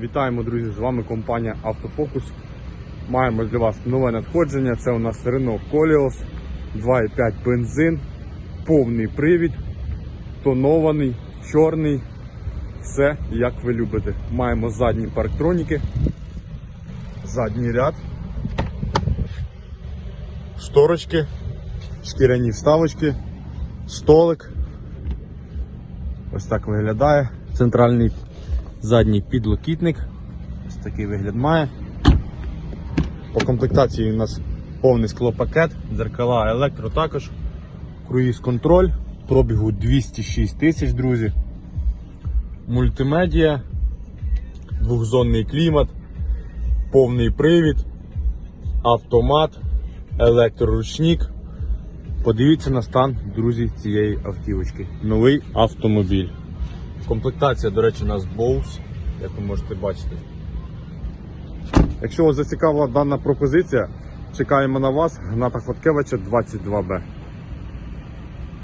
Вітаємо, друзі! З вами компанія Автофокус. Маємо для вас нове надходження. Це у нас Renault Koleos 2,5 бензин, повний привід, тонований, чорний. Все як ви любите. Маємо задні парктроніки, задній ряд, шторочки, шкіряні вставочки, столик. Ось так виглядає. Центральний задній підлокітник. Ось такий вигляд має. По комплектації у нас повний склопакет, дзеркала електро також, круїз контроль, пробігу 206 тисяч, друзі. Мультимедіа, двохзонний клімат, повний привід, автомат, електроручник. Подивіться на стан, друзі, цієї автівочки. Новий автомобіль. Комплектація, до речі, у нас Bose, як ви можете бачити. Якщо вас зацікавила дана пропозиція, чекаємо на вас, Гната Хоткевича 22Б.